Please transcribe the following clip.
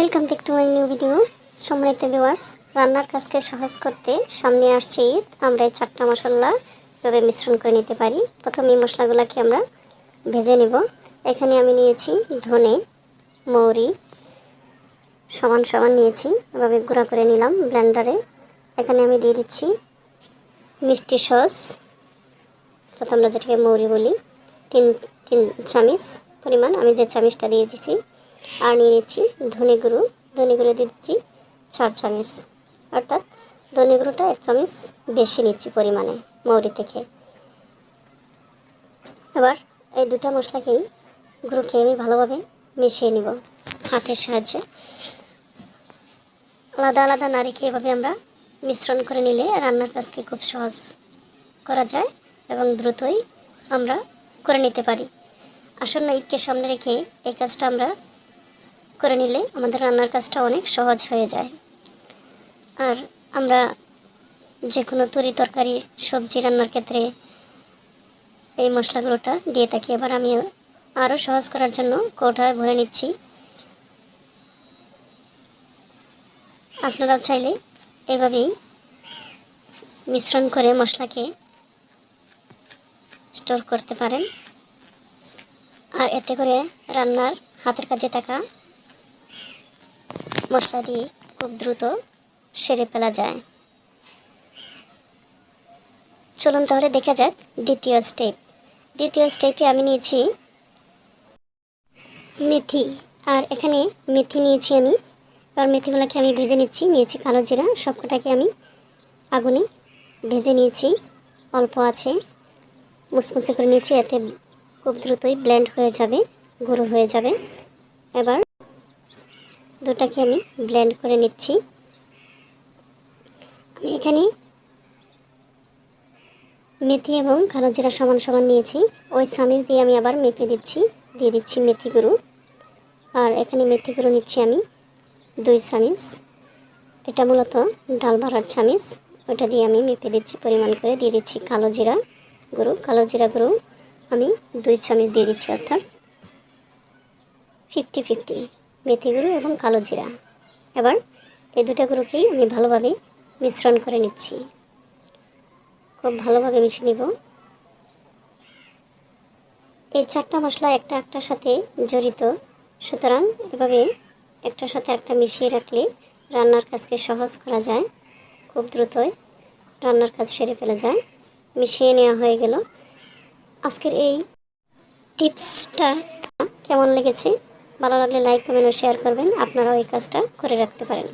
Welcome back to my new video সম্মানিত viewers রান্নার কাজকে সহজ করতে সামনে আসছে ঈদ। আমরা এই চারটা মশলা এভাবে মিশ্রণ করে নিতে পারি। প্রথমে এই মশলাগুলোকে আমরা ভেজে নেব। এখানে আমি নিয়েছি ধনে, মৌরি, সমান সমান নিয়েছি। এভাবে গুঁড়া করে নিলাম ব্লেন্ডারে। এখানে আমি দিয়ে দিচ্ছি মিষ্টি সস। প্রথম আমরা যেটাকে মৌরি বলি, তিন তিন চামিচ পরিমাণ। আমি যে চামিচটা দিয়ে দিছি আর নিয়ে নিচ্ছি ধনে গুঁড়ো ধনে গুঁড়ো দিচ্ছি চার চামিচ। অর্থাৎ ধনে গুঁড়োটা এক চামিচ বেশি নিচ্ছি পরিমাণে মৌরি থেকে। এবার এই দুটা মশলাকেই গুঁড়োকে আমি ভালোভাবে মিশিয়ে নিব হাতের সাহায্যে। আলাদা আলাদা নারীকে এভাবে আমরা মিশ্রণ করে নিলে রান্নার কাজকে খুব সহজ করা যায় এবং দ্রুতই আমরা করে নিতে পারি। আসন্ন ঈদকে সামনে রেখে এই কাজটা আমরা করে নিলে আমাদের রান্নার কাজটা অনেক সহজ হয়ে যায়। আর আমরা যে কোনো তরি তরকারি, সবজি রান্নার ক্ষেত্রে এই মশলাগুলোটা দিয়ে থাকি। এবার আমি আরও সহজ করার জন্য কৌটায় ভরে নিচ্ছি। আপনারা চাইলে এভাবেই মিশ্রণ করে মশলাকে স্টোর করতে পারেন। আর এতে করে রান্নার হাতের কাজে থাকা মশলা দিয়ে খুব দ্রুত সেরে ফেলা যায়। চলুন তাহলে দেখা যাক দ্বিতীয় স্টেপ দ্বিতীয় স্টেপে আমি নিয়েছি মেথি। আর এখানে মেথি নিয়েছি আমি। আর মেথিগুলোকে আমি ভেজে নিচ্ছি। নিয়েছি কালো জিরা। সবকটাকে আমি আগুনে ভেজে নিয়েছি। অল্প আছে। মুসমুসে করে নিয়েছি। এতে খুব দ্রুতই ব্লেন্ড হয়ে যাবে, গুঁড়ো হয়ে যাবে। এবার দুটাকে আমি ব্লেন্ড করে নিচ্ছি। আমি এখানে মেথি এবং কালো জিরা সমান সমান নিয়েছি। ওই সামির দিয়ে আমি আবার মেপে দিচ্ছি, দিয়ে দিচ্ছি মেথি গুঁড়ো। আর এখানে মেথি গুঁড়ো নিচ্ছি আমি দুই চামিচ এটা মূলত ডাল ভরার চামিচ ওটা দিয়ে আমি মেপে দিচ্ছি, পরিমাণ করে দিয়ে দিচ্ছি কালো জিরা গুঁড়ো। কালো জিরা গুঁড়ো আমি দুই চামিচ দিয়ে দিচ্ছি, অর্থাৎ ফিফটি ফিফটি মেথি গুঁড়ো এবং কালো জিরা। এবার এই দুটো গুঁড়োকেই আমি ভালোভাবে মিশ্রণ করে নিচ্ছি। খুব ভালোভাবে মিশিয়ে নিব। এই চারটা মশলা একটা একটার সাথে জড়িত। সুতরাং এভাবে একটার সাথে একটা মিশিয়ে রাখলে রান্নার কাজকে সহজ করা যায়। খুব দ্রুতই রান্নার কাজ সেরে ফেলে যায়। মিশিয়ে নেওয়া হয়ে গেল। আজকের এই টিপসটা কেমন লেগেছে? ভালো লাগলে লাইক কমেন্ট ও শেয়ার করবেন। আপনারাও এই কাজটা করে রাখতে পারেন।